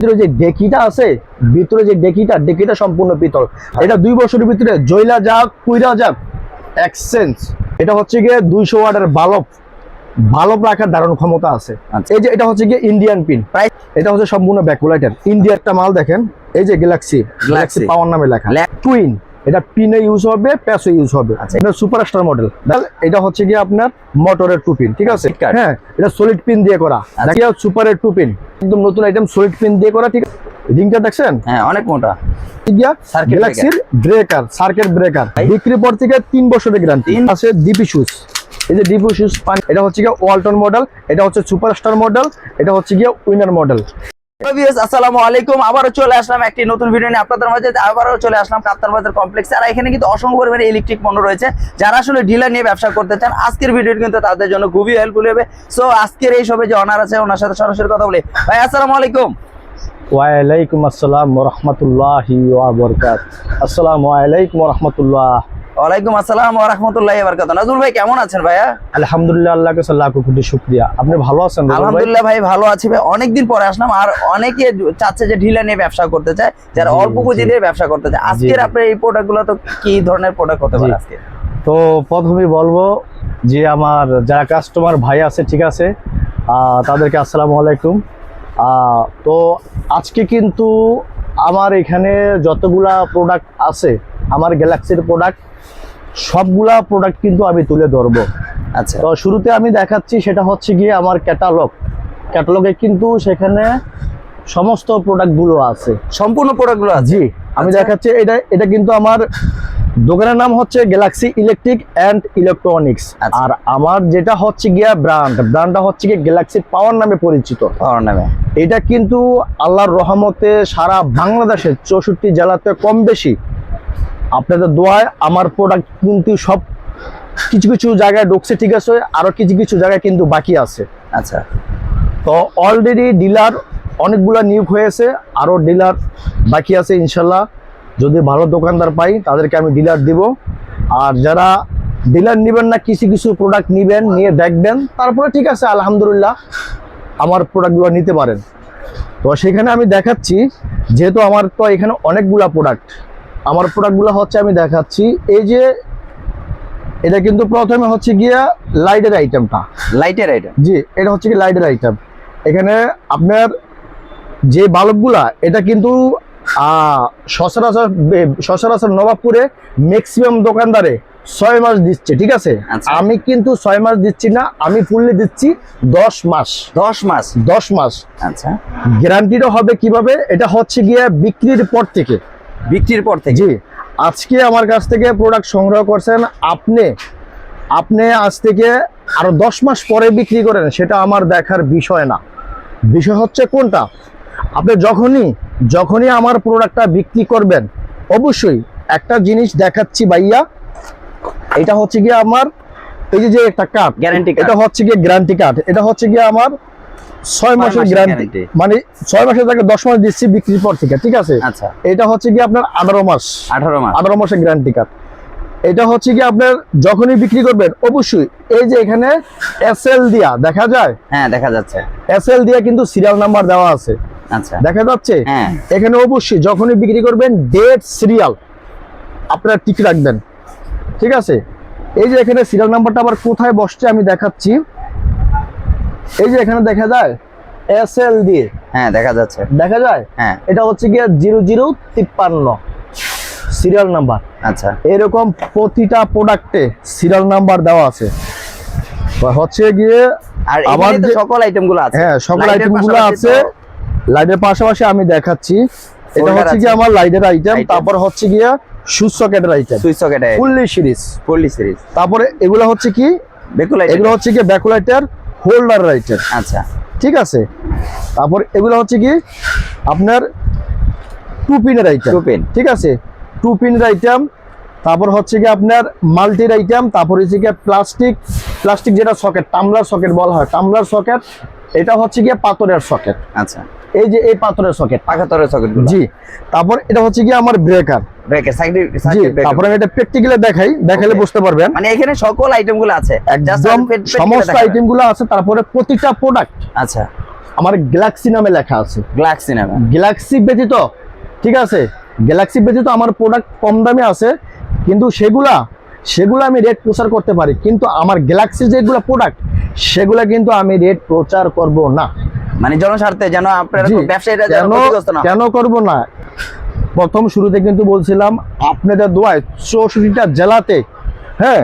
ভিতরে যে ডেকিটা আছে ভিতরে যে ডেকিটা ডেকিটা সম্পূর্ণ পিতল। এটা দুই বছরের ভিতরে জয়লা যাক কুইরা যাক এক্সচেঞ্জ এটা হচ্ছে গিয়ে দুইশো ওয়াটের বালব। বালব রাখার ধারণ ক্ষমতা আছে। আচ্ছা। এই যে এটা হচ্ছে গিয়ে ইন্ডিয়ান পিন প্রাইস এটা হচ্ছে সম্পূর্ণ ব্যাকুলাইটার ইন্ডিয়ার একটা মাল দেখেন এই যে গ্যালাক্সি গ্যালাক্সি পাওয়ার নামে লেখা। টুইন এটা পিনে ইউজ হবে প্যাসে ইউজ হবে। আচ্ছা। এটা সুপারস্টার মডেল এটা হচ্ছে গিয়ে আপনার মোটরের টু পিন ঠিক আছে? হ্যাঁ এটা সলিড পিন দিয়ে করা। সুপারের টু পিন একদম নতুন আইটেম সলিড পিন দিয়ে করা ঠিক আছে? রিংটা দেখছেন? হ্যাঁ অনেক মোটা। ঠিক গ্যালাক্সির ব্রেকার সার্কিট ব্রেকার বিক্রি পর থেকে তিন বছরের গ্যারান্টি আছে ডিপি শুজ এই যে ডিপি শুজ এটা হচ্ছে গিয়ে ওয়ালটন মডেল এটা হচ্ছে সুপারস্টার মডেল এটা হচ্ছে গিয়ে উইনার মডেল আসসালামু ব্যবসা করতে চান, আজকের ভিডিও কিন্তু তাদের জন্য খুবই আজকের যে আছে, ওনার সাথে সরাসরি কথা বলি। ভাই আলাইকুম। আসসালাম রহমতুল্লাহ। ওয়ালাইকুম আসসালাম ওয়া রাহমাতুল্লাহি ওয়া বারাকাতুহু। নাজমুল ভাই কেমন আছেন ভাইয়া? আলহামদুলিল্লাহ আল্লাহকে লাখ কোটি শুকরিয়া। আপনি ভালো আছেন? আলহামদুলিল্লাহ ভাই ভালো আছি ভাই। অনেকদিন পরে আসলাম আর অনেকে চাচ্ছে যে ঢিলা নিয়ে ব্যবসা করতে চায় যারা অল্প পুঁজি। দিয়ে ব্যবসা করতে চায়। আজকের। আপনার এই প্রোডাক্টগুলো তো কি ধরনের প্রোডাক্ট হতে পারে আজকে? তো প্রথমেই বলব যে আমার যারা কাস্টমার ভাই আছে ঠিক আছে তাদেরকে আসসালামু আলাইকুম। তো আজকে কিন্তু আমার এখানে যতগুলা প্রোডাক্ট আছে আমার গ্যালাক্সির প্রোডাক্ট সবগুলা প্রোডাক্ট কিন্তু আমি তুলে ধরবো। আচ্ছা। তো শুরুতে আমি দেখাচ্ছি সেটা হচ্ছে গিয়ে আমার ক্যাটালগ ক্যাটালগে কিন্তু সেখানে সমস্ত প্রোডাক্টগুলো আছে। সম্পূর্ণ প্রোডাক্টগুলো আছে? জি আমি আচ্ছা। দেখাচ্ছি এটা এটা কিন্তু আমার দোকানের নাম হচ্ছে গ্যালাক্সি ইলেকট্রিক অ্যান্ড ইলেকট্রনিক্স। আর আমার যেটা হচ্ছে গিয়া ব্র্যান্ড ব্র্যান্ডটা হচ্ছে গিয়ে গ্যালাক্সি পাওয়ার নামে পরিচিত। পাওয়ার নামে। এটা কিন্তু আল্লাহর রহমতে সারা বাংলাদেশের চৌষট্টি জেলাতে কম বেশি আপনাদের দোয়ায় আমার প্রোডাক্ট কিন্তু সব কিছু কিছু জায়গায় ঢুকছে ঠিক আছে? আরও কিছু কিছু জায়গায় কিন্তু বাকি আছে। আচ্ছা। তো অলরেডি ডিলার অনেকগুলো নিয়োগ হয়েছে আরও ডিলার বাকি আছে ইনশাল্লাহ। যদি ভালো দোকানদার পাই তাদেরকে আমি ডিলার দিব। আর যারা ডিলার নেবেন না কিছু কিছু প্রোডাক্ট নেবেন নিয়ে দেখবেন তারপরে ঠিক আছে আলহামদুলিল্লাহ আমার প্রোডাক্টগুলো নিতে পারেন। তো সেখানে আমি দেখাচ্ছি যেহেতু আমার তো এখানে অনেকগুলা প্রোডাক্ট আমার প্রোডাক্টগুলো হচ্ছে আমি দেখাচ্ছি। এই যে এটা কিন্তু প্রথমে হচ্ছে গিয়া লাইটের আইটেমটা লাইটের আইটেম জি এটা হচ্ছে কি লাইটের আইটেম এখানে আপনার যে বাল্বগুলা এটা কিন্তু সচরাচর সচরাচর নবাবপুরে ম্যাক্সিমাম দোকানদারে ছয় মাস দিচ্ছে ঠিক আছে? আচ্ছা। আমি কিন্তু ছয় মাস দিচ্ছি না আমি ফুললি দিচ্ছি দশ মাস। দশ মাস? দশ মাস। আচ্ছা। গ্যারান্টিটা হবে কীভাবে? এটা হচ্ছে গিয়ে বিক্রির পর থেকে। বিক্রির পর থেকে। জি। আজকে আমার কাছ থেকে প্রোডাক্ট সংগ্রহ করছেন আপনি। আপনি আজ থেকে আরও দশ মাস পরে বিক্রি করেন সেটা আমার দেখার বিষয় না। বিষয় হচ্ছে কোনটা? আপনি যখনই যখনই আমার প্রোডাক্টটা বিক্রি করবেন অবশ্যই একটা জিনিস দেখাচ্ছি ভাইয়া। এটা হচ্ছে গিয়ে আমার এই যে একটা কার্ড card। এটা হচ্ছে গিয়ে গ্যারান্টি কার্ড এটা হচ্ছে গিয়ে আমার ছয় মাসের গ্যারান্টি মানে ছয় মাসের জায়গায় দশ মাস দিচ্ছি বিক্রির পর থেকে ঠিক আছে? আচ্ছা। এটা হচ্ছে কি আপনার আঠারো মাস। আঠারো মাস। আঠারো মাসের গ্যারান্টি কার্ড এটা হচ্ছে কি আপনার যখনই বিক্রি করবেন অবশ্যই এই যে এখানে এস এল দিয়া দেখা যায়? হ্যাঁ দেখা যাচ্ছে। এস এল দিয়া কিন্তু সিরিয়াল নাম্বার দেওয়া আছে। আচ্ছা। দেখা যাচ্ছে? হ্যাঁ। এখানে অবশ্যই যখনই বিক্রি করবেন ডেট সিরিয়াল আপনারা টিক রাখবেন। ঠিক আছে? এই যে এখানে সিরিয়াল নাম্বারটা আবার কোথায় বসছে আমি দেখাচ্ছি। এই যে এখানে দেখা যায় এস এল দিয়ে হ্যাঁ দেখা যাচ্ছে। দেখা যায়? হ্যাঁ। এটা হচ্ছে গিয়ে জিরো জিরো তিপ্পান্ন। সিরিয়াল নাম্বার আচ্ছা। এরকম প্রতিটা প্রোডাক্টে সিরিয়াল নাম্বার দেওয়া আছে। হচ্ছে গিয়ে আর আবার যে- সকল আইটেমগুলো আছে। হ্যাঁ সকল Light এর আইটেমগুলো আছে। লাইটের পাশাপাশি আমি দেখাচ্ছি। এটা হচ্ছে গিয়ে আমার লাইটের আইটেম তারপর হচ্ছে গিয়ে switch সকেটের item switch socket fully series fully series তারপরে এগুলো হচ্ছে কি? বেকুল এগুলো হচ্ছে কি ব্যাকলাইটার হোল্ডার আইটেম আচ্ছা। ঠিক আছে? তারপর এগুলো হচ্ছে কি? আপনার টু পিনের আইটেম Two pin। ঠিক আছে? টু পিনের আইটেম তারপর হচ্ছে কি আপনার মাল্টির আইটেম তারপর হচ্ছে কি প্লাস্টিক প্লাস্টিক যেটা সকেট টামলার সকেট বলা হয়। টামলার সকেট এটা হচ্ছে গিয়ে পাথরের সকেট আচ্ছা। এই যে এই পাথরের সকেট পাকাতরের সকেট জি। তারপর এটা হচ্ছে কি আমার ব্রেকার ব্রেকের সাইড তারপরে আমি এটা প্র্যাকটিক্যালে দেখাই দেখালে বুঝতে পারবেন। মানে এখানে সকল আইটেম আছে। একদম আমি পেট- পেট সমস্ত কেটে দেখাবো। আইটেমগুলো আছে তারপরে প্রতিটা প্রোডাক্ট আচ্ছা। আমার গ্যালাক্সি নামে লেখা আছে। গ্লাক্সি নামে। গ্যালাক্সি ব্যতীত ঠিক আছে? গ্যালাক্সি ব্যতীত আমার প্রোডাক্ট কম দামে আছে কিন্তু সেগুলা সেগুলো আমি রেট প্রচার করতে পারি। কিন্তু আমার গ্যালাক্সি যেগুলো প্রোডাক্ট সেগুলা কিন্তু আমি রেট প্রচার করব না। মানে জনস্বার্থে যেন আপনার ব্যবসায়ীরা। কেন করব না? প্রথম শুরুতে কিন্তু বলছিলাম আপনাদের দোয়ায় চৌষট্টিটা জেলাতে হ্যাঁ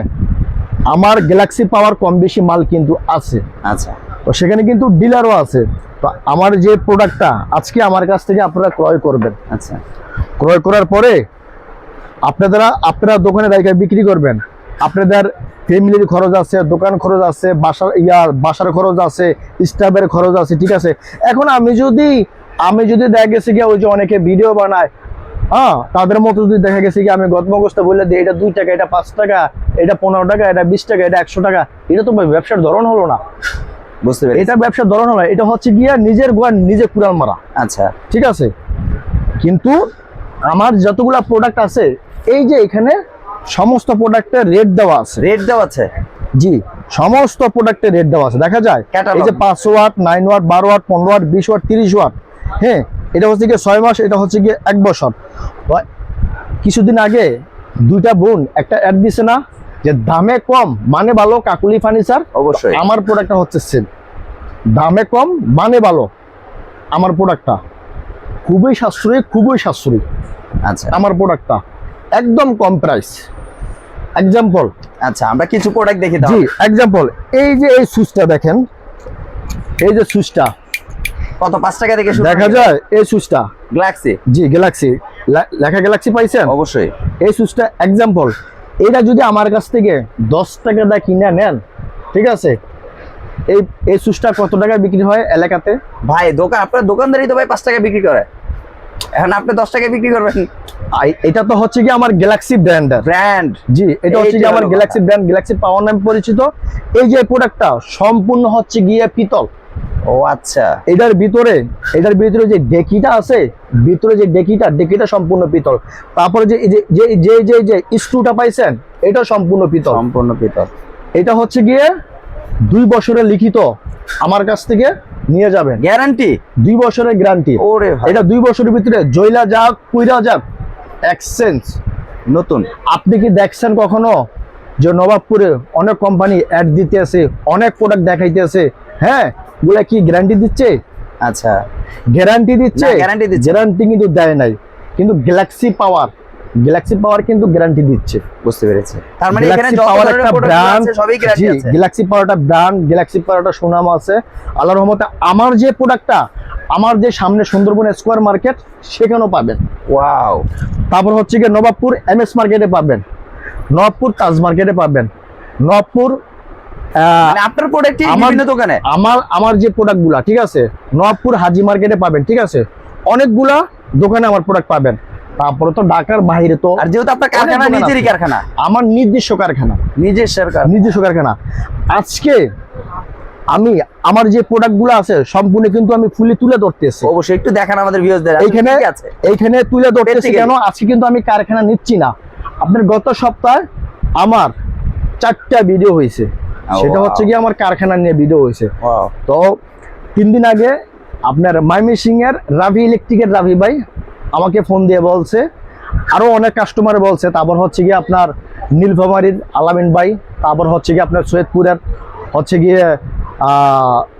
আমার গ্যালাক্সি পাওয়ার কম বেশি মাল কিন্তু আছে। আচ্ছা। তো সেখানে কিন্তু ডিলারও আছে। তো আমার যে প্রোডাক্টটা আজকে আমার কাছ থেকে আপনারা ক্রয় করবেন। আচ্ছা। ক্রয় করার পরে আপনারা আপনারা দোকানে রেখে বিক্রি করবেন। আপনাদের ফ্যামিলির খরচ আছে দোকান খরচ আছে বাসার ইয়া বাসার খরচ আছে স্টাফের খরচ আছে ঠিক আছে। এখন আমি যদি আমি যদি দেখা গেছে কি ওই যে অনেকে ভিডিও বানায় হ্যাঁ তাদের মতো যদি দেখা গেছে কি আমি গতমগস্ত বললে দিই এটা দুই টাকা এটা পাঁচ টাকা এটা পনেরো টাকা এটা বিশ টাকা এটা একশো টাকা এটা তো ব্যবসার ধরন হলো না। বুঝতে পেরেছি। এটা ব্যবসার ধরন হলো এটা হচ্ছে গিয়া নিজের গোয়া নিজে কুড়াল মারা। আচ্ছা। ঠিক আছে? কিন্তু আমার যতগুলা প্রোডাক্ট আছে এই যে এখানে সমস্ত প্রোডাক্টের রেট দেওয়া আছে। রেট দেওয়া আছে? জি সমস্ত প্রোডাক্টের রেট দেওয়া আছে। দেখা যায়। এই যে পাঁচশো ওয়াট নাইন ওয়াট বারো ওয়াট পনেরো ওয়াট বিশ ওয়াট তিরিশ ওয়াট হ্যাঁ এটা হচ্ছে গিয়ে ছয় মাস এটা হচ্ছে গিয়ে এক বছর। কিছুদিন আগে দুইটা বোন একটা অ্যাড দিছে না যে দামে কম মানে ভালো কাকুলি ফার্নিচার অবশ্যই। আমার প্রোডাক্টটা হচ্ছে সেম দামে কম মানে ভালো আমার প্রোডাক্টটা খুবই সাশ্রয়ী খুবই সাশ্রয়ী। আচ্ছা। আমার প্রোডাক্টটা একদম কম প্রাইস এক্সাম্পল আচ্ছা আমরা কিছু প্রোডাক্ট দেখি দাও জি এক্সাম্পল এই যে এই সুইচটা দেখেন এই যে সুইচটা কত পাঁচ টাকা থেকে শুরু দেখা যায় এই সুইচটা গ্লাক্সি জি গ্যালাক্সি লেখা গ্যালাক্সি পাইছেন? অবশ্যই। এই সুইচটা এক্সাম্পল এটা যদি আমার কাছ থেকে দশ টাকা দা কিনে নেন ঠিক আছে? এই এই সুইচটা কত টাকায় বিক্রি হয় এলাকাতে? ভাই দোকান আপনার দোকানদারি তো ভাই পাঁচ টাকা বিক্রি করে। এখন আপনি দশ টাকা বিক্রি করবেন। এটা তো হচ্ছে কি আমার গ্যালাক্সি ব্র্যান্ডের ব্র্যান্ড জি এটা হচ্ছে কি আমার গ্যালাক্সি ব্র্যান্ড গ্যালাক্সি পাওয়ার নামে পরিচিত। এই যে প্রোডাক্টটা সম্পূর্ণ হচ্ছে গিয়ে পিতল। ও আচ্ছা। এটার ভিতরে এটার ভিতরে যে ডেকিটা আছে ভিতরে যে ডেকিটা ডেকিটা সম্পূর্ণ পিতল। তারপরে যে যে যে যে যে স্ক্রুটা পাইছেন এটা সম্পূর্ণ পিতল। সম্পূর্ণ পিতল। এটা হচ্ছে গিয়ে দুই বছরের লিখিত আমার কাছ থেকে নিয়ে যাবেন। গ্যারান্টি? দুই বছরের গ্যারান্টি। ওরে এটা দুই বছরের ভিতরে জয়লা যাক কুইরা যাক এক্সচেঞ্জ। নতুন। আপনি কি দেখছেন কখনো যে নবাবপুরে অনেক কোম্পানি অ্যাড দিতে আছে অনেক প্রোডাক্ট দেখাইতে আছে হ্যাঁ গুলা কি গ্যারান্টি দিচ্ছে? আচ্ছা। গ্যারান্টি দিচ্ছে? guarantee দিচ্ছে। গ্যারান্টি কিন্তু দেয় নাই। কিন্তু গ্যালাক্সি পাওয়ার গ্যালাক্সি পাওয়ার কিন্তু গ্যারান্টি দিচ্ছে। বুঝতে পেরেছি। তার মানে এখানে যত পাওয়ার একটা ব্র্যান্ড আছে সবই গ্যারান্টি আছে। গ্যালাক্সি পাওয়ারটা ব্র্যান্ড গ্যালাক্সি পাওয়ারটা সুনাম আছে। আল্লাহর রহমতে আমার যে প্রোডাক্টটা আমার যে সামনে সুন্দরবন স্কোয়ার মার্কেট সেখানেও পাবেন। ওয়াও তারপর হচ্ছে গিয়ে নবাবপুর এম এস মার্কেটে পাবেন। নবাবপুর তাজ মার্কেটে পাবেন। নবাবপুর আপনার প্রোডাক্ট আমার- বিভিন্ন দোকানে? আমার আমার যে প্রোডাক্টগুলা ঠিক আছে? নবাবপুর হাজি মার্কেটে পাবেন ঠিক আছে? অনেকগুলা দোকানে আমার প্রোডাক্ট পাবেন। তারপরে তো ঢাকার বাইরে তো আর যেহেতু আপনার কারখানা নিজেরই আছে। কারখানা? আমার নির্দিষ্ট কারখানা। নিজের নিজস্ব কারখানা। আজকে আমি আমার যে প্রোডাক্টগুলো আছে সম্পূর্ণ কিন্তু আমি ফুলি তুলে ধরতেছি। অবশ্যই একটু দেখান আমাদের ভিউয়ারদের এইখানে এইখানে তুলে ধরতেছি কেন? আজকে কিন্তু আমি কারখানা নিচ্ছি না। আপনার গত সপ্তাহে আমার চারটা ভিডিও হয়েছে। সেটা হচ্ছে কি আমার কারখানা নিয়ে ভিডিও হয়েছে তো তিন দিন আগে আপনার মাইমি সিং এর রাভি ইলেকট্রিকের রাভি ভাই আমাকে ফোন দিয়ে বলছে। আরও অনেক কাস্টমার বলছে তারপর হচ্ছে গিয়ে আপনার নীলফামারির আলামিন ভাই তারপর হচ্ছে গিয়ে আপনার সৈয়দপুরের হচ্ছে গিয়ে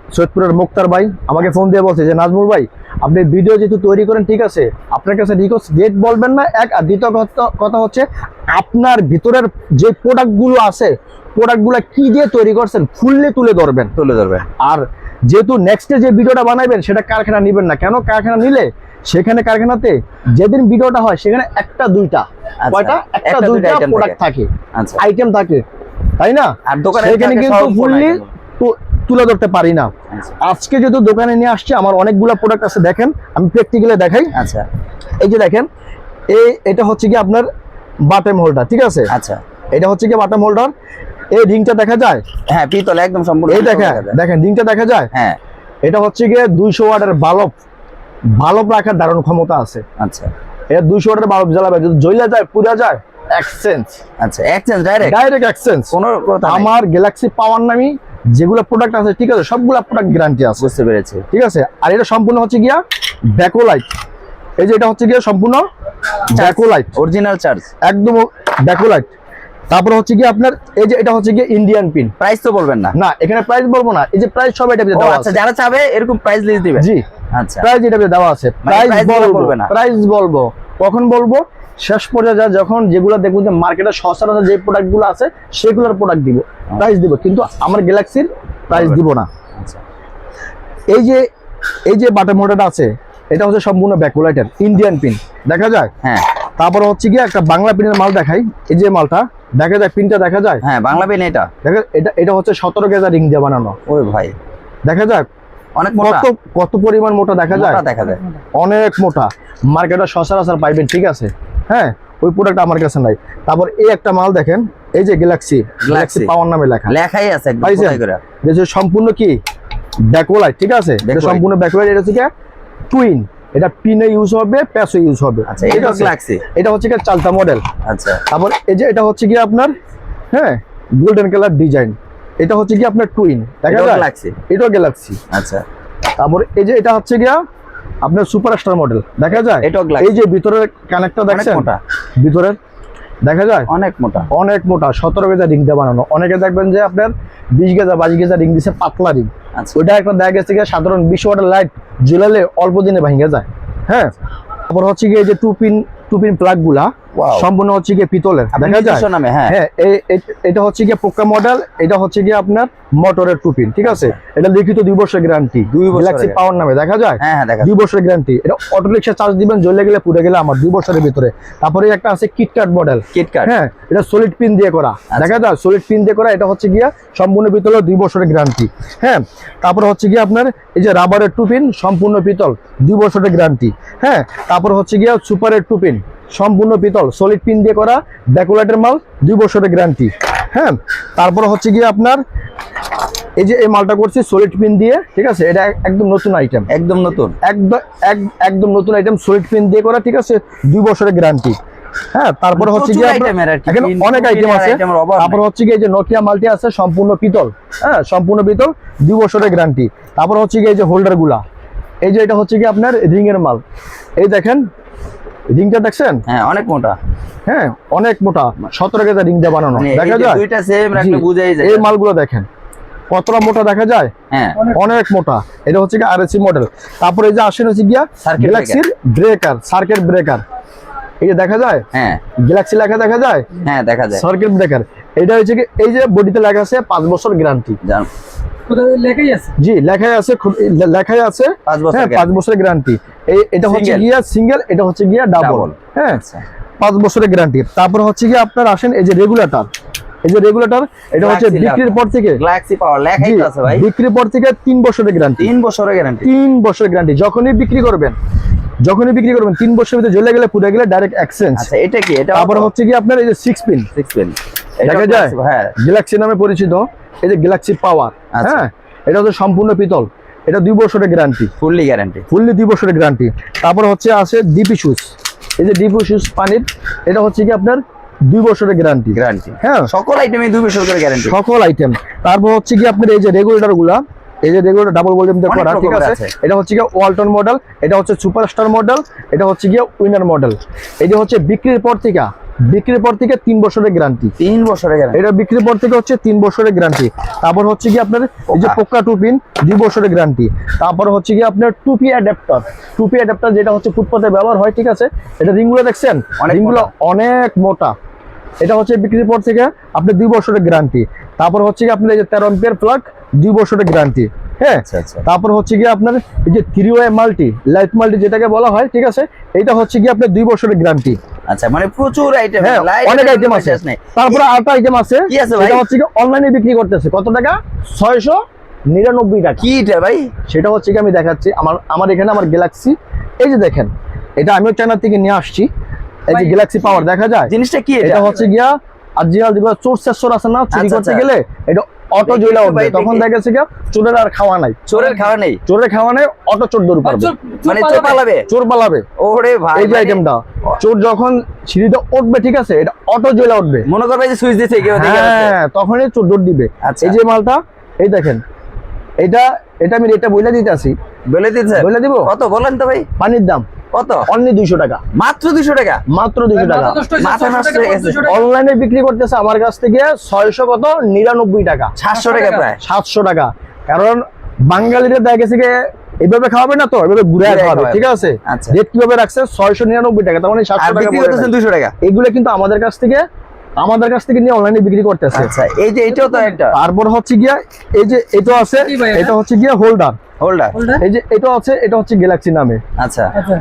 সৈয়দপুরের মুক্তার ভাই আমাকে ফোন দিয়ে বলছে যে নাজমুল ভাই আপনি ভিডিও যেহেতু তৈরি করেন ঠিক আছে? আপনার কাছে রিকোয়েস্ট ডেট বলবেন না এক আর দ্বিতীয় কথা- কথা হচ্ছে আপনার ভিতরের যে প্রোডাক্টগুলো আছে প্রোডাক্টগুলো কি দিয়ে তৈরি করছেন ফুললে তুলে ধরবেন। তুলে ধরবে। আর যেহেতু নেক্সটে যে ভিডিওটা বানাবেন সেটা কারখানা নেবেন না। কেন কারখানা নিলে? সেখানে কারখানাতে যেদিন ভিডিওটা হয় সেখানে একটা দুইটা আচ্ছা, কয়টা? একটা দুইটা প্রোডাক্ট থাকে। আচ্ছা। আইটেম থাকে। তাই না? আর দোকানে সেখানে কিন্তু ফুললি। তুলে ধরতে পারি না। আচ্ছা। আজকে যেহেতু দোকানে নিয়ে আসছে আমার অনেকগুলো প্রোডাক্ট আছে দেখেন আমি প্র্যাকটিক্যালি দেখাই। আচ্ছা। এই যে দেখেন এই এটা হচ্ছে কি আপনার বাটেম হোল্ডার ঠিক আছে? আচ্ছা। এটা হচ্ছে কি বাটেম হোল্ডার এই রিংটা দেখা যায়? হ্যাঁ পিতল একদম সম্পূর্ণ এই দেখেন দেখা দেখেন রিংটা দেখা যায়? হ্যাঁ। এটা হচ্ছে গিয়ে দুইশো ওয়াটের বালব। বালব রাখার ধারণ ক্ষমতা আছে। আচ্ছা। এটা দুইশো ওয়াটের বালব জ্বালাবে যদি জ্বলা যায় পুরা যায় এক্সচেঞ্জ আচ্ছা এক্সচেঞ্জ ডাইরেক্ট ডাইরেক্ট এক্সচেঞ্জ কোনো কথা আমার গ্যালাক্সি পাওয়ার নামি যেগুলো প্রোডাক্ট আছে ঠিক আছে সবগুলা প্রোডাক্ট গ্যারান্টি আছে। বুঝতে পেরেছি। ঠিক আছে? আর এটা সম্পূর্ণ হচ্ছে গিয়া ব্যাকোলাইট এই যে এটা হচ্ছে গিয়া সম্পূর্ণ ব্যাকোলাইট অরিজিনাল চার্জ একদম ব্যাকোলাইট তারপর হচ্ছে কি আপনার এই যে এটা হচ্ছে গিয়ে ইন্ডিয়ান পিন প্রাইস তো বলবেন না। না এখানে প্রাইস বলব না। এই যে প্রাইস সব এটা দেওয়া আচ্ছা আছে। যারা চাবে এরকম প্রাইস লিস্ট দিবেন জি। আচ্ছা। প্রাইস এটা দেওয়া আছে। মানে প্রাইস বলব। না? প্রাইস বলব। কখন বলব? শেষ পর্যায়ে যা যখন যেগুলো দেখব যে মার্কেটে সচরাচর যে প্রোডাক্টগুলো আছে সেগুলোর প্রোডাক্ট দিব। প্রাইস দিব। কিন্তু আমার গ্যালাক্সির প্রাইস দিব না। আচ্ছা। এই যে এই যে বাটার মোটরটা আছে এটা হচ্ছে সম্পূর্ণ ব্যাকলাইটের ইন্ডিয়ান পিন দেখা যায়? হ্যাঁ। তারপর হচ্ছে কি একটা বাংলা পিনের মাল দেখাই। এই যে মালটা দেখা যায় পিনটা দেখা যায়? হ্যাঁ বাংলা পিন এটা। দেখা এটা এটা হচ্ছে সতেরো গেজা রিং দিয়ে বানানো। ওই ভাই। দেখা যায় অনেক কত কত পরিমাণ মোটা দেখা যায়? দেখা যায়। অনেক মোটা। মার্কেটে সচরাচর পাইবেন ঠিক আছে? হ্যাঁ ওই প্রোডাক্ট আমার কাছে নাই। তারপর এই একটা মাল দেখেন এই যে গ্যালাক্সি গ্যালাক্সি পাওয়ার নামে লেখা। লেখাই আছে সম্পূর্ণ কি? ব্যাকওয়ালাইট ঠিক আছে। সম্পূর্ণ ব্যাকওয়ালাইট এটা হচ্ছে টুইন এটা পিনে ইউজ হবে প্যাসে ইউজ হবে। আচ্ছা এটা গ্যালাক্সি এটা হচ্ছে কি চালতা মডেল আচ্ছা। তারপর এই যে এটা হচ্ছে কি আপনার হ্যাঁ গোল্ডেন কালার ডিজাইন এটা হচ্ছে কি আপনার টুইন দেখা যাচ্ছে যায়? এটা এটাও গ্যালাক্সি আচ্ছা। তারপর এই যে এটা হচ্ছে গিয়া আপনার সুপারস্টার মডেল দেখা যায়। এই যে ভিতরের কানেক্টর দেখছেন? ভিতরের দেখা যায়? অনেক মোটা। অনেক মোটা সতেরো গেজা রিং দিয়ে বানানো। অনেকে দেখবেন যে আপনার বিশ গেজা বাইশ গেজা রিং দিচ্ছে পাতলা রিং। আচ্ছা। ওইটা একটা দেখা গেছে গিয়ে সাধারণ বিশ ওয়াটের লাইট জ্বলালে অল্প দিনে ভাঙে যায়। হ্যাঁ? তারপর হচ্ছে গিয়ে যে two pin two pin two pin প্লাগগুলা Wow। সম্পূর্ণ হচ্ছে গিয়ে পিতলের দেখা যায়? হ্যাঁ। হ্যাঁ এটা হচ্ছে গিয়ে পোকা মডেল এটা হচ্ছে গিয়ে আপনার মোটরের টু পিন ঠিক আছে? এটা লিখিত দুই বছর গ্যারান্টি আচ্ছা। দুই বছরের গ্যালাক্সি পাওয়ার নামে দেখা যায়? হ্যাঁ হ্যাঁ দুই বছরের গ্যারান্টি এটা অটো রিক্সা চার্জ দিবেন জ্বলে গেলে পুড়ে গেলে আমার দুই বছরের ভিতরে। তারপরে একটা আছে কিটকাট মডেল কিটকাট হ্যাঁ এটা সলিড পিন দিয়ে করা আচ্ছা। দেখা যায়? সলিড পিন দিয়ে করা এটা হচ্ছে গিয়া সম্পূর্ণ পিতল দুই বছরের গ্যারান্টি হ্যাঁ? তারপর হচ্ছে গিয়ে আপনার এই যে রাবারের টুপিন সম্পূর্ণ পিতল দুই বছরের গ্যারান্টি হ্যাঁ? তারপর হচ্ছে গিয়া সুপারের টু পিন সম্পূর্ণ পিতল সলিড পিন দিয়ে করা ব্যাকুলাইটের মাল দুই বছরের গ্যারান্টি হ্যাঁ তারপর হচ্ছে গিয়ে আপনার এই যে এই মালটা করছি সলিড পিন দিয়ে ঠিক আছে? এটা একদম নতুন আইটেম একদম নতুন। একদম একদম নতুন আইটেম সলিড পিন দিয়ে করা ঠিক আছে? দুই বছরের গ্যারান্টি হ্যাঁ তারপর হচ্ছে কি, এখানে অনেক আইটেম আছে। তারপর হচ্ছে গিয়ে এই যে নোকিয়া মাল্টি আছে সম্পূর্ণ পিতল। হ্যাঁ সম্পূর্ণ পিতল দুই বছরের গ্যারান্টি তারপর হচ্ছে গিয়ে এই যে হোল্ডারগুলা। এই যে এটা হচ্ছে কি আপনার রিং এর মাল। এই দেখেন রিংটা দেখছেন? হ্যাঁ অনেক মোটা। হ্যাঁ অনেক মোটা। সতেরো গেজা রিং দিয়ে বানানো। মানে দেখা যায়? দুইটা সেম একটা বুঝাই যায়। এই মালগুলো দেখেন। কতটা মোটা দেখা যায়? হ্যাঁ। অনেক মোটা। এটা হচ্ছে কি আরএসসি মডেল তারপরে এই যে আসেন হচ্ছে গিয়া গ্যালাক্সির ব্রেকার সার্কিট ব্রেকার এই যে দেখা যায়? হ্যাঁ। গ্যালাক্সি লেখা দেখা যায়? হ্যাঁ দেখা যায়। সার্কিট ব্রেকার এটা হচ্ছে কি এই যে বডিতে লেখা আছে পাঁচ বছর গ্যারান্টি জান। লেখাই আছে? জি লেখাই আছে লেখাই আছে। পাঁচ বছর হ্যাঁ পাঁচ বছরের গ্যারান্টি এটা হচ্ছে। গিয়া সিঙ্গেল এটা হচ্ছে গিয়া ডাবল হ্যাঁ? আচ্ছা। পাঁচ বছরের গ্যারান্টি তারপর হচ্ছে গিয়ে আপনার আসেন এই যে রেগুলেটর এই যে রেগুলেটর এটা হচ্ছে বিক্রির পর থেকে। গ্যালাক্সি পাওয়ার লেখাই তো আছে ভাই। বিক্রির পর থেকে তিন বছরের গ্যারান্টি তিন বছরের গ্যারান্টি তিন বছরের গ্যারান্টি যখনই বিক্রি করবেন যখনই বিক্রি করবেন তিন বছরের ভিতরে জ্বলে গেলে পুড়ে গেলে ডাইরেক্ট এক্সচেঞ্জ আচ্ছা এটা কি? এটা তারপর হচ্ছে কি আপনার এই যে সিক্স পিন সিক্স পেন দেখা যায়? হ্যাঁ। গ্যালাক্সি নামে পরিচিত। এই যে গ্যালাক্সি পাওয়ার আচ্ছা। হ্যাঁ? এটা হচ্ছে সম্পূর্ণ পিতল। এটা দুই বছরের গ্যারান্টি ফুললি গ্যারান্টি ফুললি দুই বছরের গ্যারান্টি তারপর হচ্ছে আছে ডিপি শুজ এই যে ডিপি শুজ পানির এটা হচ্ছে কি আপনার দুই বছরের গ্যারান্টি গ্যারান্টি হ্যাঁ। সকল আইটেমে দুই বছর করে গ্যারান্টি সকল আইটেম তারপর হচ্ছে কি আপনার এই যে রেগুলেটরগুলা এই যে রেগুলেটর ডাবল ভলিউম দিয়ে করা ঠিক আছে। এটা হচ্ছে গিয়ে ওয়ালটন মডেল এটা হচ্ছে সুপারস্টার মডেল এটা হচ্ছে গিয়ে উইনার মডেল এই যে হচ্ছে বিক্রির পর থেকে বিক্রির পর থেকে তিন বছরের গ্যারান্টি তিন বছরের গ্যারান্টি এটা বিক্রির পর থেকে হচ্ছে তিন বছরের গ্যারান্টি তারপর হচ্ছে কি আপনার এই যে পোকা। টুপিন দুই বছরের গ্যারান্টি তারপর হচ্ছে কি আপনার টুপি অ্যাডাপ্টার টুপি অ্যাডাপ্টার যেটা হচ্ছে ফুটপাতে ব্যবহার হয় ঠিক আছে? এটা রিংগুলো দেখছেন? রিংগুলো অনেক মোটা। এটা হচ্ছে বিক্রির পর থেকে আপনি দুই বছরের গ্যারান্টি তারপর হচ্ছে কি আপনার এই যে তেরো এম্পিয়ার প্লাগ দুই বছরের গ্যারান্টি হ্যাঁ? আচ্ছা আচ্ছা। তারপর হচ্ছে কি আপনার এই যে three way multi light multi যেটাকে বলা হয় ঠিক আছে? এটা হচ্ছে কি আপনার দুই বছরের গ্যারান্টি আচ্ছা মানে প্রচুর আইটেম অনেক আইটেম আছে। তারপরে আরেকটা আইটেম আছে কি আছে ভাই? এটা হচ্ছে কি অনলাইনে বিক্রি করতেছে। কত টাকা? ছয়শো নিরানব্বই টাকা। কি এটা ভাই? সেটা হচ্ছে কি আমি দেখাচ্ছি। আমার আমার এখানে আমার গ্যালাক্সি এই যে দেখেন এটা আমিও চায়না থেকে নিয়ে আসছি। এই যে গ্যালাক্সি পাওয়ার দেখা যায়? জিনিসটা কি এটা হচ্ছে গিয়া অরিজিনাল যেগুলো চোর সেসর আছে না চুরি আচ্ছা, করতে আচ্ছা। গেলে এটা অটো একটু উঠবে তখন দেখি। যাচ্ছে চোরের আর খাওয়া নাই। চোরের খাওয়া নেই? চোরের খাওয়া নাই অটো চোর দৌড় পারবে মানে চোর পালাবে? চোর পালাবে। ওরে ভাই এই যে মানে আইটেমটা চোর যখন সিঁড়িতে উঠবে ঠিক আছে এটা অটো জ্বলা উঠবে। মনে করবে যে সুইচ দিছে কেউ। হ্যাঁ তখনই চোর দৌড় দিবে। আচ্ছা। এই যে মালটা এই দেখেন এটা এটা আমি রেটটা বলে দিতে আসি। বলে দিচ্ছেন বলে দিব? কত? বলেন তো ভাই। পানির দাম। কত? অনলি দুইশো টাকা। মাত্র দুশো টাকা? মাত্র দুইশো টাকা। মাথা নষ্ট হয়ে গেছে। অনলাইনে বিক্রি করতেছে আমার কাছ থেকে ছয়শো কত? নিরানব্বই টাকা। সাতশো টাকা প্রায়। সাতশো টাকা। কারণ বাঙালিরা দেখা গেছে এভাবে খাওয়াবে না তো? এভাবে ঘুরে খাওয়াবে। ঠিক আছে? আচ্ছা। রেট কীভাবে রাখছে? ছয়শো নিরানব্বই টাকা তার মানে সাতশো টাকা বিক্রি করতেছেন নাই। দুশো টাকা? এগুলো কিন্তু আমাদের কাছ থেকে আমাদের কাছ থেকে নিয়ে অনলাইনে বিক্রি করতেছে। আচ্ছা এই যে এটাও তো একটা। তারপর হচ্ছে গিয়া এই যে এটা আছে এটা? এটা হচ্ছে গিয়া হোল্ডার হোল্ডার এই যে এটা আছে এটা হচ্ছে গ্যালাক্সি নামে। আচ্ছা। আচ্ছা।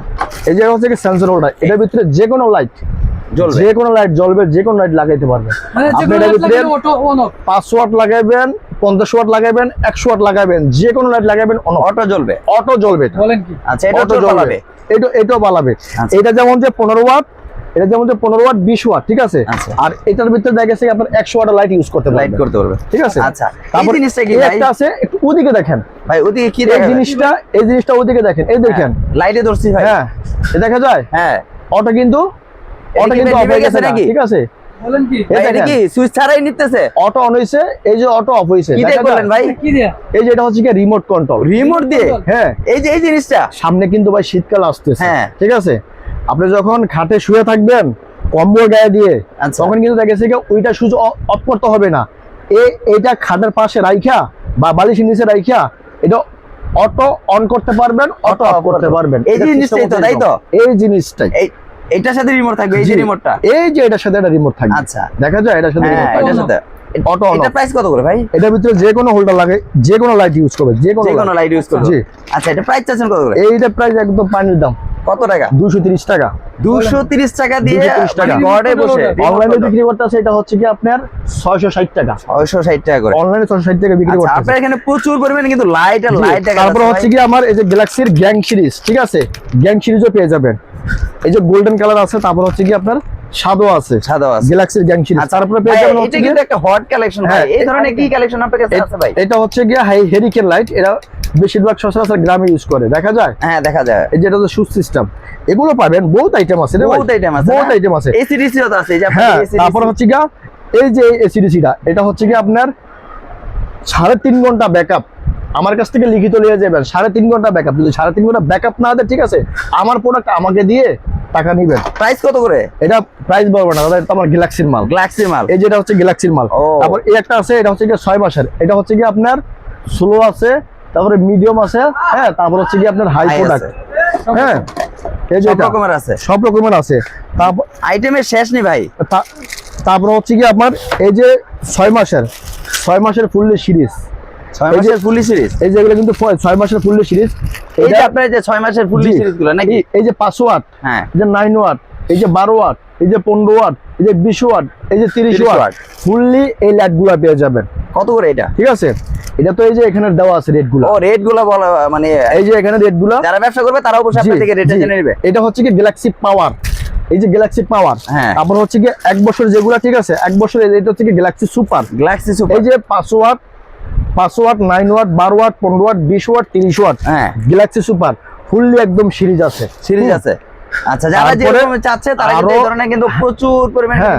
এই যে হচ্ছে সেন্সর হোল্ডার এটার ভিতরে যে কোনো লাইট জ্বলবে। যে কোনো লাইট জ্বলবে যে কোনো লাইট লাগাইতে পারবে। মানে যে কোনো এটার light ভিতরে on off। পাঁচশো ওয়াট লাগাইবেন পঞ্চাশ ওয়াট লাগাবেন একশো ওয়াট লাগাইবেন যে কোনো লাইট লাগাইবেন অটো জ্বলবে? অটো জ্বলবে বলেন কি? আচ্ছা এটা অটো তো জ্বলবে। এটা এটাও পালাবে। আচ্ছা। এটা যেমন যে পনেরো ওয়াট এটা যেমন পনেরো ওয়াট বিশ ওয়াট ঠিক আছে? আচ্ছা। আর এটার ভিতরে দেখা গেছে আপনার একশো ওয়াট লাইট ইউজ করতে লাইট করতে পারবে ঠিক আছে? আচ্ছা তারপর জিনিসটা কি একটা আছে একটু ওদিকে দেখেন। ভাই ওদিকে কি এই জিনিসটা এই জিনিসটা ওদিকে দেখেন এই দেখেন। লাইটে ধরছি ভাই। হ্যাঁ এ দেখা যায়? হ্যাঁ। অটো কিন্তু অটো কিন্তু অফ হয়ে গেছে নাকি? ঠিক আছে? বলেন কি? এটা কি সুইচ ছাড়াই নিতেছে? অটো অন হয়েছে এই যে অটো অফ কি? ভাই? কি এই যে এটা হচ্ছে কি রিমোট কন্ট্রোল রিমোট দিয়ে? হ্যাঁ। এই যে এই জিনিসটা? সামনে কিন্তু ভাই শীতকাল আসতেছে হ্যাঁ। ঠিক আছে? আপনি যখন খাটে শুয়ে থাকবেন কম্বল গায়ে দিয়ে আচ্ছা। তখন কিন্তু দেখা গেছে ওইটা সুইচ অফ করতে হবে না। এই এইটা খাটের পাশে রাইখা বা বালিশের নিচে রাইখা এটা অটো অন করতে পারবেন অটো অফ করতে পারবেন। এই এটা জিনিসটাই তো, তাই তো? এই জিনিসটাই। এটার সাথে রিমোট থাকবে এই যে রিমোটটা এই যে এটার সাথে একটা রিমোট থাকবে। আচ্ছা। দেখা যায় এটার সাথে হ্যাঁ remote এটার সাথে। অটো অন এটা প্রাইস কত করে ভাই? এটার ভিতরে যে কোনো হোল্ডার লাগে যে কোনো লাইট ইউজ করবে যে কোনো যে কোনো লাইট ইউজ করবে। আচ্ছা এটা প্রাইস চাচ্ছেন কত করে? এইটা প্রাইস একদম পানির দাম। কত টাকা? দুশো তিরিশ টাকা। দুশো তিরিশ টাকা দিয়ে 230 ঘরে বসে অনলাইনে বিক্রি করতেছে এটা হচ্ছে কি আপনার ছয়শো ষাট টাকা। ছয়শো ষাট টাকা করে। অনলাইনে ছয়শো ষাট টাকা বিক্রি আচ্ছা করতেছে আপনার এখানে প্রচুর পরিমাণে কিন্তু লাইট আর লাইট দেখা তারপর হচ্ছে কি আমার এই যে গ্যালাক্সির গ্যাং সিরিজ ঠিক আছে? গ্যাং সিরিজও পেয়ে যাবেন। এই যে গোল্ডেন কালার আছে তারপর হচ্ছে কি আপনার সাদো আছে সাদা আছে। গ্যালাক্সির গ্যাং সিরিজ তারপরে পেয়ে যাবেন এটা কিন্তু একটা হট কালেকশন ভাই। হ্যাঁ, এই ধরনের কি কালেকশন আপনার কাছে আছে ভাই? এটা হচ্ছে গিয়ে হাই হেরিকেন লাইট এরা বেশিরভাগ সচরাচর গ্রামে ইউজ করে। দেখা যায়? হ্যাঁ দেখা যায়। এই যেটা হচ্ছে সুস সিস্টেম এগুলো পাবেন বহুত আইটেম আছে বহুত আইটেম আছে বহুত আইটেম আছে। এসি ডিসি তো আছে এই যে হ্যাঁ তারপর হচ্ছে গিয়া এই যে এসিডিসিটা এটা হচ্ছে কি আপনার সাড়ে তিন ঘণ্টা ব্যাকআপ আমার কাছ থেকে লিখিত নিয়ে যাবেন সাড়ে তিন ঘণ্টা ব্যাকআপ যদি সাড়ে তিন ঘণ্টা ব্যাকআপ না দেয় ঠিক আছে? আমার প্রোডাক্ট আমাকে দিয়ে টাকা নিবেন? প্রাইস কত করে? এটা প্রাইস বলব না দাদা এটা আমার গ্যালাক্সির মাল। গ্লাক্সি মাল। এই যেটা হচ্ছে গ্যালাক্সির মাল। তারপর এই একটা আছে এটা হচ্ছে কি ছয় মাসের। এটা হচ্ছে কি আপনার স্লো আছে তারপরে মিডিয়াম আছে হ্যাঁ তারপর হচ্ছে কি আপনার হাই প্রোডাক্ট। হ্যাঁ এই যে সব রকমের আছে? সব রকমের আছে। তারপর আইটেমের শেষ নেই ভাই। তারপর হচ্ছে কি আপনার এই যে ছয় মাসের ছয় মাসের ফুললি সিরিজ ছয় মাসের ফুলি সিরিজ এই যেগুলো কিন্তু ছয় মাসের ফুললি সিরিজ এই যে আপনার যে ছয় মাসের ফুলি জি। নাকি এই যে পাঁচ ওয়াট হ্যাঁ যে নাইন ওয়াট এই যে বারো ওয়াট এই যে পনেরো ওয়াট এই যে বিশ ওয়াট এই যে তিরিশ ওয়াট ওয়াট। ফুললি এই লাইট পেয়ে যাবেন কত করে এটা ঠিক আছে এটা তো এই যে এখানে দেওয়া আছে রেটগুলা ও রেটগুলো বলা মানে এই যে এখানে রেটগুলা যারা ব্যবসা করবে তারা অবশ্যই জি, আপনার থেকে রেটটা জেনে নেবে এটা হচ্ছে কি গ্যালাক্সি পাওয়ার এই যে গ্যালাক্সি পাওয়ার হ্যাঁ। তারপর হচ্ছে কি এক বছর যেগুলা ঠিক আছে এক বছর এটা হচ্ছে কি গ্যালাক্সি সুপার গ্লাক্সি সুপার এই যে পাঁচ ওয়াট পাঁচ ওয়াট নাইন ওয়াট বারো ওয়াট পনেরো ওয়াট বিশ ওয়াট তিরিশ ওয়াট হ্যাঁ। গ্যালাক্সি সুপার ফুললি একদম সিরিজ আছে। সিরিজ আছে। আচ্ছা যারা চাচ্ছে তারা কিন্তু এই ধরনের কিন্তু প্রচুর পরিমাণে হ্যাঁ।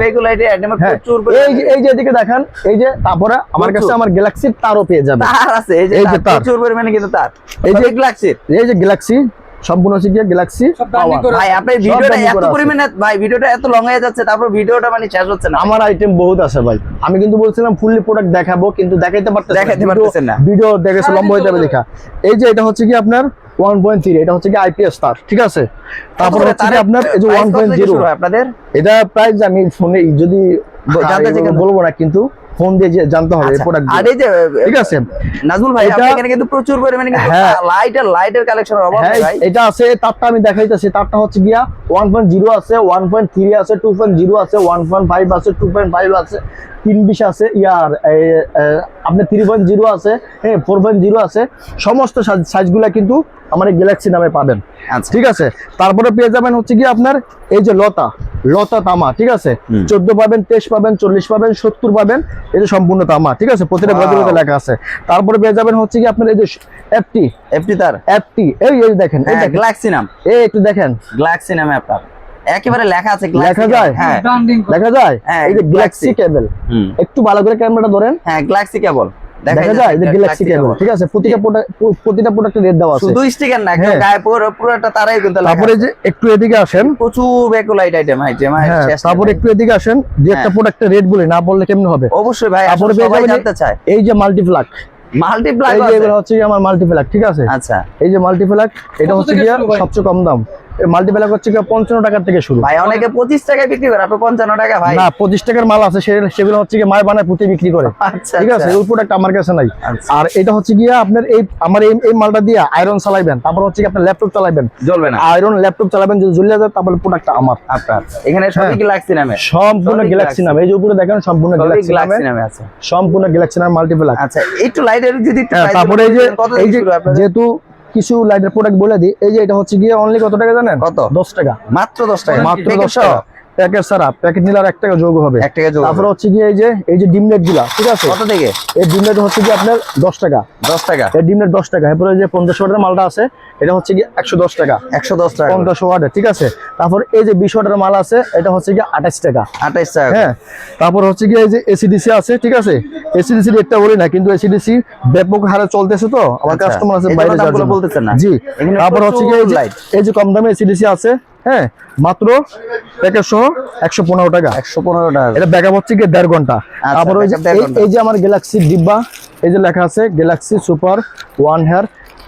আইটেম হ্যাঁ। প্রচুর এই যে এই যে এদিকে দেখেন এই যে তারপরে আমার কাছে আমার গ্যালাক্সির তারও পেয়ে যাবে। তার আছে এই যে এই। প্রচুর পরিমাণে কিন্তু তার। এই এই যে- গ্যালাক্সি এই যে গ্যালাক্সি সম্পূর্ণ হচ্ছে গিয়ে গ্যালাক্সি ভাই আপনার সব ভিডিওটা এত পরিমাণে ভাই ভিডিওটা এত লং হয়ে যাচ্ছে তারপর ভিডিওটা মানে শেষ হচ্ছে না। আমার আইটেম বহুত আছে ভাই। আমি কিন্তু বলছিলাম ফুললি প্রোডাক্ট দেখাবো কিন্তু দেখাইতে পারতেছি না। দেখাইতে ভিডিও- পারতেছেন না। ভিডিও দেখেছে লম্বা হয়ে যাবে দেখা এই যে এটা হচ্ছে কি আপনার ওয়ান পয়েন্ট থ্রি এটা হচ্ছে কি আইপিএস তার ঠিক আছে? তারপর হচ্ছে কি আপনার এই যে price ওয়ান পয়েন্ট জিরো আপনাদের? এটা প্রাইস আমি ফোনে যদি জানতে চাই বলব না কিন্তু ফোন দিয়ে জানতে হবে এই আচ্ছা, প্রোডাক্ট আর এই যে ঠিক আছে? নাজমুল ভাই আপনার এখানে কিন্তু প্রচুর পরিমাণে কিন্তু। লাইট আর লাইটের অভাব নেই ভাই। এটা আছে তারটা আমি দেখাইতেছি। তারটা হচ্ছে গিয়া ওয়ান পয়েন্ট জিরো আছে ওয়ান পয়েন্ট থ্রি আছে টু পয়েন্ট জিরো আছে ওয়ান পয়েন্ট ফাইভ আছে টু পয়েন্ট ফাইভ আছে তিন বিশ আছে ইয়ার আপনার থ্রি পয়েন্ট জিরো আছে হ্যাঁ ফোর পয়েন্ট জিরো আছে সমস্ত সাইজগুলা কিন্তু আমার গ্যালাক্সি নামে পাবেন। ঠিক আছে? তারপরে পেয়ে যাবেন হচ্ছে কি আপনার এই যে লতা লতা তামা ঠিক আছে? চোদ্দ পাবেন তেইশ পাবেন চল্লিশ পাবেন সত্তর পাবেন এটা সম্পূর্ণ তামা ঠিক আছে? প্রতিটা Wow. লেখা আছে। তারপরে পেয়ে যাবেন হচ্ছে কি আপনার এই যে এফটি এফটি তার? এফটি এই এই দেখেন এই হ্যাঁ গ্লাক্সি নাম। এই একটু দেখেন। গ্লাক্সি নামে আপনার। একেবারে লেখা আছে লেখা যায়? হ্যাঁ। দেখা যায়? হ্যাঁ, এই যে গ্যালাক্সি। কেবল একটু ভালো করে ক্যামেরাটা ধরেন। হ্যাঁ গ্লাক্সি কেবল দেখা দেখা যায় যে গ্যালাক্সি কেবল ঠিক আছে? প্রতিটা প্রতিটা প্রোডাক্টের রেট দেওয়া আছে। শুধু স্টিকার না একদম। গায়ে পুরো পুরো তারাই কিন্তু তারপরে যে একটু এদিকে আসেন। প্রচুর ব্যাকুলাইট আইটেম আইটেম তারপরে একটু এদিকে আসেন যে একটা হ্যাঁ। প্রোডাক্টের রেট বলে না বললে কেমন হবে? অবশ্যই ভাই তারপরে সবাই জানতে চায়। এই যে মাল্টিপ্লাক মাল্টিপ্লাই এই যে এগুলো হচ্ছে আমার মাল্টিপ্লাক ঠিক আছে? আচ্ছা। এই যে মাল্টিপ্লাক এটা হচ্ছে? সবচেয়ে কম দাম। মাল্টিপ্লাক হচ্ছে পঞ্চান্ন টাকার থেকে শুরু। ভাই অনেকে পঁচিশ টাকায় বিক্রি করে আপনি পঞ্চান্ন টাকা ভাই। না পঁচিশ টাকার মাল আছে সেগুলো হচ্ছে গিয়ে মায় বানায় পুঁতে বিক্রি করে। আচ্ছা ঠিক আছে আচ্ছা। ওই প্রোডাক্ট আমার কাছে নাই। আচ্ছা। আর এটা হচ্ছে গিয়ে আপনার এই আমার এই মালটা দিয়ে আয়রন চালাইবেন তারপর হচ্ছে আপনার ল্যাপটপ চালাবেন জ্বলবে না। আয়রন ল্যাপটপ চালাবেন যদি জ্বলে যায় তারপরে প্রোডাক্টটা আমার। আপনার এখানে সবই হ্যাঁ। গ্যালাক্সি নামে। সম্পূর্ণ গ্যালাক্সি। নাম। এই যে উপরে দেখেন সম্পূর্ণ গ্যালাক্সি নামে। আছে। সম্পূর্ণ গ্যালাক্সি নাম মাল্টিপ্লাক আচ্ছা একটু লাইটের যদি হ্যাঁ, তারপরে এই যে? যেহেতু কিছু লাইটের প্রোডাক্ট বলে দিই। এই যে এটা হচ্ছে গিয়ে অনলি কত টাকা জানেন? কত? দশ টাকা। মাত্র দশ টাকা। মাত্র দশ? টাকা। প্যাকেট ছাড়া প্যাকেট নিলে আর এক টাকা যোগ হবে। এক টাকা যোগ তারপরে। হচ্ছে গিয়ে এই যে এই যে ডিমলেটগুলা ঠিক আছে? কত থেকে? এই ডিমলেট হচ্ছে গিয়ে আপনার দশ টাকা। দশ টাকা? এই ডিমলেট দশ টাকা। এরপরে যে পঞ্চাশ ওয়াটের মালটা আছে এটা হচ্ছে গিয়ে একশো দশ টাকা। একশো দশ টাকা। পঞ্চাশ ওয়াটের ঠিক আছে? তারপর এই যে বিশ ওয়াটের মাল আছে এটা হচ্ছে গিয়ে আঠাশ টাকা। আঠাইশ টাকা হ্যাঁ? তারপর হচ্ছে গিয়ে এই যে এসিডিসি আছে ঠিক আছে? এসিডিসি রেটটা বলি না কিন্তু এসিডিসি ব্যাপক হারে চলতেছে তো আমার আচ্ছা, কাস্টমার আছে বাইরে। বলতেছেন না? জি। তারপর হচ্ছে light। এই যে কম দামে এসিডিসি আছে হ্যাঁ মাত্র সহ একশো পনেরো টাকা। একশো পনেরো টাকা। এটা ব্যাকআপ হচ্ছে গিয়ে দেড় ঘণ্টা। আচ্ছা, ওই backup দেড় এই- যে আমার গ্যালাক্সি ডিব্বা এই যে লেখা আছে গ্যালাক্সি সুপার ওয়ান হেয়ার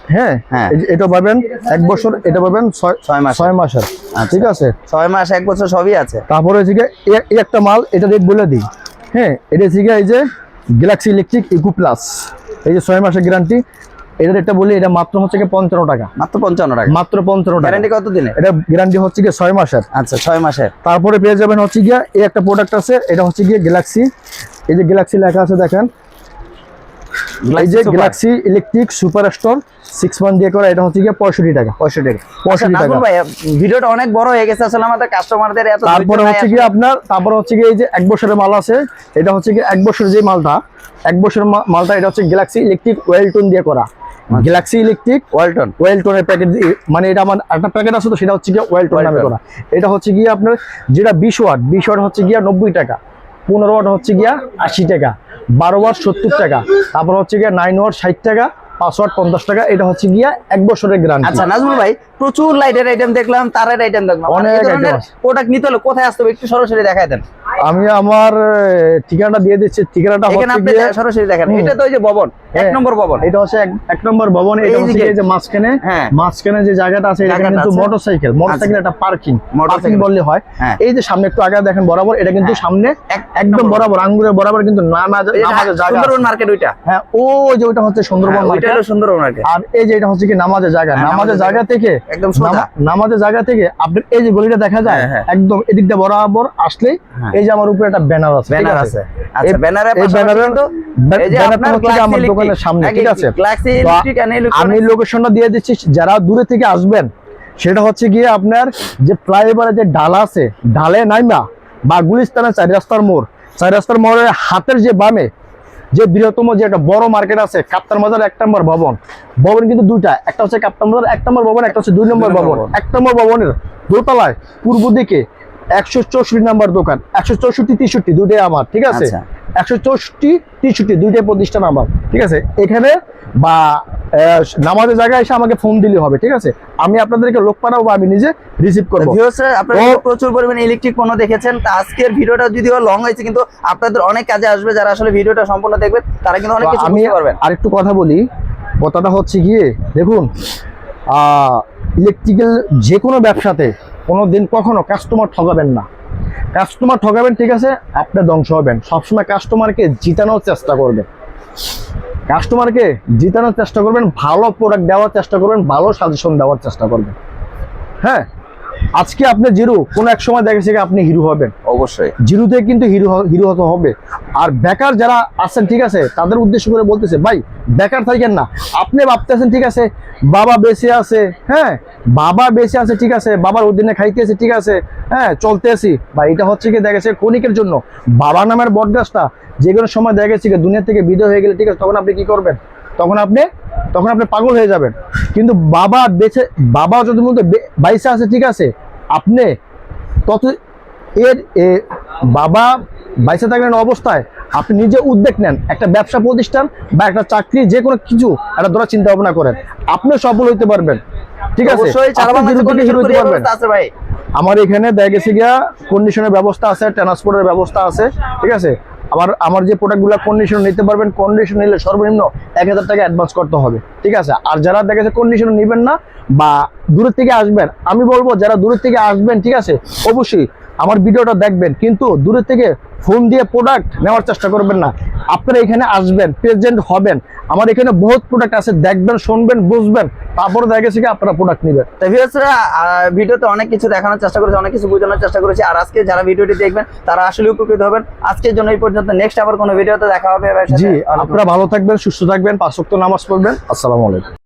হ্যাঁ হ্যাঁ। এটা পাবেন এক বছর এটা পাবেন ছয় মাস। ছয় মাসের। ঠিক আছে? ছয় মাস এক বছর সবই আছে। তারপরে হচ্ছে এই একটা মাল এটা রেট বলে দিই। হ্যাঁ এটা হচ্ছে এই যে গ্যালাক্সি ইলেকট্রিক ইকো প্লাস এই যে ছয় মাসের গ্যারান্টি এটা রেটটা বলি এটা মাত্র হচ্ছে গিয়ে পঞ্চান্ন টাকা। মাত্র পঞ্চান্ন টাকা। মাত্র পঞ্চান্ন টাকা। গ্যারান্টি কত দিনে এটা গ্যারান্টি হচ্ছে গিয়ে ছয় মাসের। আচ্ছা ছয় মাসের। তারপরে পেয়ে যাবেন হচ্ছে গিয়ে এই একটা প্রোডাক্ট আছে এটা হচ্ছে গিয়ে গ্যালাক্সি এই যে গ্যালাক্সি লেখা আছে দেখেন। এই যে Galaxy electric super store six one দিয়ে করা এটা হচ্ছে গিয়ে পঁয়ষট্টি টাকা। পঁয়ষট্টি টাকা। পঁয়ষট্টি নাজমুল টাকা। ভাই ভিডিওটা অনেক বড় হয়ে গেছে আসলে আমাদের কাস্টমারদের এত তারপরে হচ্ছে। গিয়ে আপনার তারপরে হচ্ছে গিয়ে এই যে এক বছরের মাল আছে এটা হচ্ছে গিয়ে এক বছরের যে মালটা এক বছরের মালটা এটা হচ্ছে গ্যালাক্সি ইলেকট্রিক ওয়েলটন দিয়ে করা। আচ্ছা। গ্যালাক্সি ইলেকট্রিক ওয়ালটন ওয়েলটনের প্যাকেট মানে এটা আমার একটা প্যাকেট আছে তো সেটা হচ্ছে গিয়ে ওয়েলটন নামে করা। এটা হচ্ছে গিয়ে আপনার যেটা বিশ ওয়াট বিশ ওয়াট হচ্ছে গিয়া নব্বই টাকা। পনেরো ওয়াট হচ্ছে গিয়া আশি টাকা। বারো ওয়াট সত্তর টাকা। তারপর হচ্ছে গিয়া নাইন ওয়াট ষাট টাকা পাঁচ ওয়াট পঞ্চাশ টাকা। এটা হচ্ছে গিয়া এক বছরের গ্যারান্টি আচ্ছা নাজমুল ভাই প্রচুর লাইটের আইটেম দেখলাম তারের আইটেম দেখলাম। অনেক। প্রোডাক্ট নিতে হলে কোথায় আসতে হবে একটু সরাসরি দেখাই দেন। আমি আমার ঠিকানাটা দিয়ে দিচ্ছি। ঠিকানাটা এখানে আপনি সরাসরি দেখেন। এটা তো ওই যে ভবন এক হ্যাঁ। নম্বর ভবন। এটা হচ্ছে এক- নম্বর ভবন। এটা এই হচ্ছে। গিয়ে যে মাঝখানে হ্যাঁ। মাঝখানে যে জায়গাটা আছে এটা কিন্তু মোটরসাইকেল। মোটরসাইকেল একটা পার্কিং। পার্কিং বললে হয়। হ্যাঁ। এই যে সামনে একটু আগে দেখেন বরাবর। এটা কিন্তু। সামনে একদম বরাবর আঙ্গুরের বরাবর কিন্তু এই যে নামাজের জায়গা সুন্দরবন মার্কেট ওইটা। হ্যাঁ ও যে ওইটা হচ্ছে সুন্দরবন ওইটা মার্কেট। হলো সুন্দরবন মার্কেট। আর এই যে এটা হচ্ছে কি নামাজের জায়গা। নামাজের জায়গা থেকে একদম সোজা। নামা- নামাজের জায়গা থেকে আপনার এই যে গলিটা দেখা যায়। একদম এদিকটা বরাবর আসলেই হ্যাঁ। এই যে আমার উপরে একটা ব্যানার আছে ব্যানার আছে আচ্ছা ব্যানারের এই ব্যানারের কিন্তু এই যে আপনার হচ্ছে আমার দোকানের সামনে, ঠিক আছে? আমি। লোকেশনটা দিয়ে দিচ্ছি যারা দূরে থেকে আসবেন সেটা হচ্ছে গিয়ে আপনার যে ফ্লাইওভারে যে ডাল আছে ডালে নাইমা বা গুলিস্তানের চারি রাস্তার মোড় চারি রাস্তার মোড়ের হাতের যে বামে যে বৃহত্তম যে একটা বড় মার্কেট আছে কাপ্তার বাজার এক নম্বর ভবন ভবন কিন্তু দুইটা একটা হচ্ছে কাপ্তার বাজার এক নম্বর ভবন একটা হচ্ছে দুই নম্বর ভবন ভবন। এক নম্বর ভবনের দোতলায় পূর্ব দিকে একশো চৌষট্টি নাম্বার দোকান একশো চৌষট্টি তেষট্টি দুইটাই আমার ঠিক আছে? আচ্ছা। একশো চৌষট্টি তেষট্টি দুইটাই প্রতিষ্ঠান আমার ঠিক আছে? এখানে বা নামাজের জায়গায় এসে আমাকে ফোন দিলে হবে ঠিক আছে? আমি আপনাদেরকে লোক পাঠাবো আমি নিজে রিসিভ করব। আপনারা প্রচুর পরিমাণে ইলেকট্রিক পণ্য দেখেছেন। তা আজকের ভিডিওটা যদিও লং হয়েছে কিন্তু আপনাদের অনেক কাজে আসবে যারা আসলে ভিডিওটা সম্পূর্ণ দেখবেন তারা কিন্তু অনেক কিছু আমি পারবেন। আরেকটু কথা বলি কথাটা হচ্ছে গিয়ে দেখুন ইলেকট্রিক্যাল যে কোনো ব্যবসাতে কোনো দিন কখনো কাস্টমার ঠকাবেন না। কাস্টমার ঠকাবেন ঠিক আছে? আপনি ধ্বংস হবেন। সবসময় কাস্টমারকে জিতানোর চেষ্টা করবেন। কাস্টমারকে জিতানোর চেষ্টা করবেন, ভালো প্রোডাক্ট দেওয়ার চেষ্টা করবেন, ভালো সাজেশন দেওয়ার চেষ্টা করবেন। হ্যাঁ? আজকে আপনি জিরো কোনো এক সময় দেখেছি আপনি হিরো হবেন। অবশ্যই। জিরোতে কিন্তু হিরো হিরো হতে হবে। আর বেকার যারা আছেন ঠিক আছে তাদের উদ্দেশ্য করে বলতেছে ভাই বেকার থাকেন না। আপনি ভাবতেছেন ঠিক আছে বাবা বেঁচে আছে হ্যাঁ বাবা বেঁচে আছে ঠিক আছে বাবার অধীনে খাইতেছে ঠিক আছে হ্যাঁ চলতে চলতেছি বা এটা হচ্ছে কি দেখেছে ক্ষণিকের জন্য। বাবা নামের বটগাছটা যে কোনো সময় দেখেছি দুনিয়া থেকে বিদায় হয়ে গেলে ঠিক আছে তখন আপনি কি করবেন? তখন আপনি তখন আপনি পাগল হয়ে যাবেন। কিন্তু বাবা বেঁচে বাবা যদি মধ্যে বাইসে আছে ঠিক আছে। আপনি তত এর বাবা বাইসে থাকলেন অবস্থায় আপনি নিজে উদ্যোগ নেন। একটা ব্যবসা প্রতিষ্ঠান বা একটা চাকরি যে কোনো কিছু একটা ধরা চিন্তা ভাবনা করেন। আপনিও সফল হইতে পারবেন। ঠিক আছে? আপনি আমার এখানে দেখা গেছে গিয়া কন্ডিশনের ব্যবস্থা আছে ট্রান্সপোর্টের ব্যবস্থা আছে ঠিক আছে? আমার আমার যে প্রোডাক্টগুলো কন্ডিশন নিতে পারবেন কন্ডিশন নিলে সর্বনিম্ন এক হাজার টাকা অ্যাডভান্স করতে হবে, ঠিক আছে? আর যারা দেখা যাচ্ছে কন্ডিশন নেবেন না বা দূরের থেকে আসবেন, আমি বলব যারা দূরের থেকে আসবেন, ঠিক আছে? অবশ্যই আমার ভিডিওটা দেখবেন কিন্তু দূরের থেকে ফোন দিয়ে প্রোডাক্ট নেওয়ার চেষ্টা করবেন না। আপনারা এখানে আসবেন প্রেজেন্ট হবেন। আমার এখানে বহুত প্রোডাক্ট আছে দেখবেন শুনবেন বুঝবেন। তারপরে দেখা গেছে কি আপনারা প্রোডাক্ট নেবেন। তো ভিউয়ার্সরা ভিডিওতে অনেক কিছু দেখানোর চেষ্টা করেছে অনেক কিছু বোঝানোর চেষ্টা করেছি। আর আজকে যারা ভিডিওটি দেখবেন তারা আসলে উপকৃত হবেন। আজকের জন্য এই পর্যন্ত নেক্সট আবার কোনো ভিডিওতে দেখা হবে জি আপনারা ভালো থাকবেন সুস্থ থাকবেন পাঁচ ওয়াক্ত নামাজ পড়বেন। আসসালামু আলাইকুম।